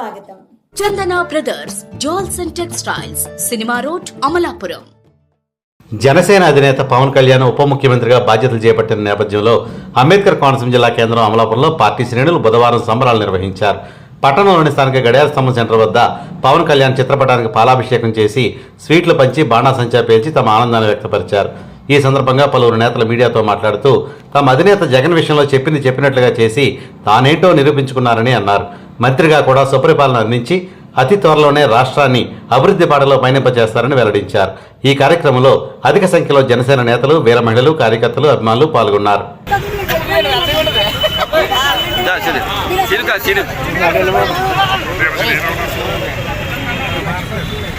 స్వాగతం. Chandana brothers jewels and textiles cinema road Amalapuram. Janasena అధినేత పవన్ కళ్యాణ్ ఉప ముఖ్యమంత్రిగా బాధ్యతలు చేపట్టిన నేపథ్యంలో అంబేద్కర్ కోనసీమ జిల్లా కేంద్రం అమలాపురంలో పార్టీ శ్రేణులు బుధవారం సంబరాలు నిర్వహించారు. పట్టణంలోని స్థానిక గడియార స్తంభం సెంటర్ వద్ద పవన్ కళ్యాణ్ చిత్రపటానికి పాలాభిషేకం చేసి స్వీట్లు పంచి బాణాసంచా పేల్చి తమ ఆనందాన్ని వ్యక్తపరిచారు. ఈ సందర్భంగా పలువురు నేతలు మీడియాతో మాట్లాడుతూ తమ అధినేత జగన్ విషయంలో చెప్పింది చెప్పినట్లుగా చేసి తానేంటో నిరూపించుకున్నారని అన్నారు. మంత్రిగా కూడా సుపరిపాలన అందించి అతి త్వరలోనే రాష్ట్రాన్ని అభివృద్ధి పాటలో పయనింపజేస్తారని వెల్లడించారు. ఈ కార్యక్రమంలో అధిక సంఖ్యలో జనసేన నేతలు వీర మహిళలు కార్యకర్తలు అభిమానులు పాల్గొన్నారు. సిరుకా సిరు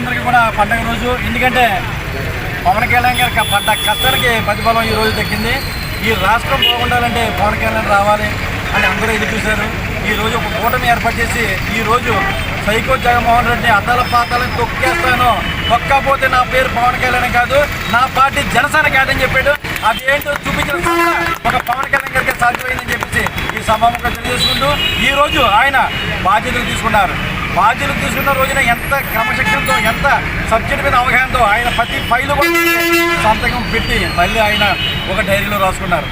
అందరికీ కూడా పండగ రోజు. ఎందుకంటే పవన్ కళ్యాణ్ గారి పడ్డ కష్టానికి ప్రతిఫలం ఈ రోజు దక్కింది. ఈ రాష్ట్రం బాగుండాలంటే పవన్ కళ్యాణ్ రావాలి అని అందరూ ఎదురు చూశారు. ఈ రోజు ఒక కూటమి ఏర్పాటు చేసి ఈ రోజు సైకో జగన్మోహన్ రెడ్డి అద్దాల పాతాలను తొక్కేస్తాను. తొక్కపోతే నా పేరు పవన్ కళ్యాణ్ కాదు నా పార్టీ జనసేన కాదని చెప్పాడు. అది ఏంటో చూపించిన ఒక పవన్ కళ్యాణ్ గారికి సాధ్యమైందని చెప్పేసి ఈ సభాముఖంగా తెలియజేసుకుంటూ ఈ రోజు ఆయన బాధ్యతలు తీసుకున్నారు. బాధ్యతలు తీసుకున్న రోజున ఎంత క్రమశిక్షణతో ఎంత సబ్జెక్ట్ మీద అవగాహనతో ఆయన ప్రతి ఫైలు సంతకం పెట్టి మళ్ళీ ఆయన ఒక డైరీలో రాసుకున్నారు.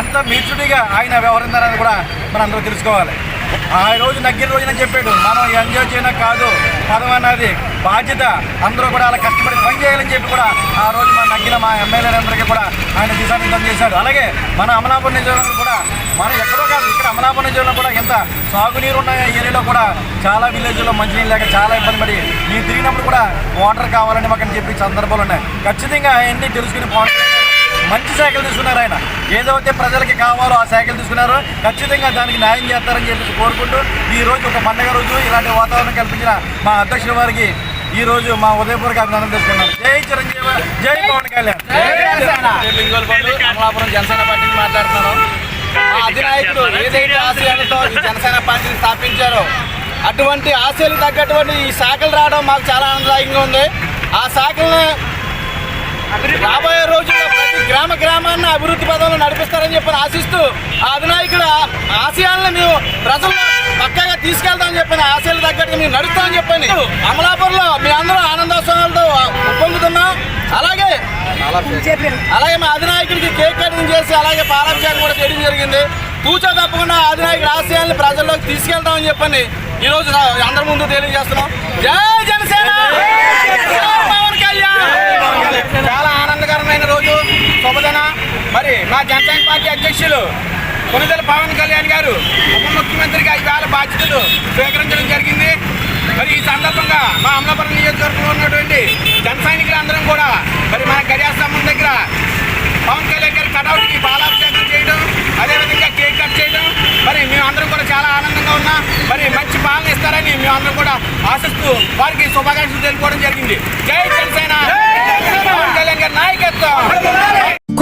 ఎంత మీచుడిగా ఆయన వ్యవహరించారని కూడా మనం అందరూ తెలుసుకోవాలి. ఆ రోజు నగ్గిన రోజున చెప్పాడు మనం ఎంజాయ్ చేయడం కాదు పదం అన్నది బాధ్యత అందరూ కూడా అలా కష్టపడి పని చేయాలని చెప్పి కూడా ఆ రోజు మన నగ్గిన మా ఎమ్మెల్యేలందరికీ కూడా ఆయన దిశానిర్దేశం చేశాడు అలాగే మన అమలాపురం నియోజకవర్గం కూడా మనం ఎక్కడో కాదు ఇక్కడ అమలాపురం నియోజకవర్గంలో కూడా ఎంత సాగునీరు ఉన్న ఏరియాలో కూడా చాలా విలేజ్లో మంచినీళ్ళు లేక చాలా ఇబ్బంది పడి నేను తిరిగినప్పుడు కూడా వాటర్ కావాలని మాకు చెప్పి సందర్భాలు ఉన్నాయి. ఖచ్చితంగా అవన్నీ తెలుసుకుని మంచి శాఖలు తీసుకున్నారు ఆయన. ఏదైతే ప్రజలకి కావాలో ఆ శాఖలు తీసుకున్నారో ఖచ్చితంగా దానికి న్యాయం చేస్తారని చెప్పేసి కోరుకుంటూ ఈ రోజు ఒక పండగ రోజు ఇలాంటి వాతావరణం కల్పించిన మా అధ్యక్షుల వారికి ఈ రోజు మా ఉదయపూర్వక అభినందన తెలుసుకున్నాను జై చిరంజీవి జై పవన్ కళ్యాణ్. అమలాపురం జనసేన. పార్టీ నుంచి మాట్లాడుతున్నాను మా అధినాయకుడు ఏదైతే ఆశయాలతో ఈ జనసేన పార్టీని స్థాపించారో. అటువంటి ఆశయాలు తగ్గటువంటి ఈ శాఖలు రావడం మాకు చాలా ఆనందదాయకంగా ఉంది. ఆ శాఖలను రాబోయే రోజుల్లో గ్రామ గ్రామాన్ని అభివృద్ధి పదంలో నడిపిస్తారని చెప్పి ఆశిస్తూ ఆ అధినాయకుడు ఆశయాలను మేము ప్రజల్లో పక్కగా తీసుకెళ్తామని చెప్పిన ఆశయాల తగ్గట్టు మేము నడుస్తామని చెప్పండి అమలాపురంలో మీ అందరూ ఆనందోత్సవాలతో పొందుతున్నాం అలాగే అలాగే మా అధినాయకుడికి కేక్ కటింగ్ చేసి అలాగే పాలాభిషేకం కూడా చేయడం జరిగింది. తూచా తప్పకుండా అధినాయకుడు ఆశయాలను ప్రజల్లోకి తీసుకెళ్తామని చెప్పని ఈరోజు అందరి ముందు తెలియజేస్తున్నాం. జై జనసేన జై పవన్ కళ్యాణ్ చాలా ఆనందకరమైన రోజు శుభదన మరి మా జనసేన పార్టీ అధ్యక్షులు కొనుదల పవన్ కళ్యాణ్ గారు ఉప ముఖ్యమంత్రిగా ఇవాళ బాధ్యతలు స్వీకరించడం జరిగింది. మరి ఈ సందర్భంగా మా అమలాపురం నియోజకవర్గంలో ఉన్నటువంటి జన సైనికులందరం కూడా మరి మన గడియాస్తంభం దగ్గర పవన్ కళ్యాణ్ గారి కటౌట్కి బాలాభిషేకం చేయడం అదేవిధంగా కేక్ కట్ చేయడం. మరి మేమందరం కూడా చాలా ఆనందంగా ఉన్నాం. మరి మంచి పాలన ఇస్తారని మేమందరం కూడా ఆశిస్తూ వారికి శుభాకాంక్షలు తెలుపుకోవడం జరిగింది. జై జనసేన పవన్ కళ్యాణ్ గారి నాయకత్వం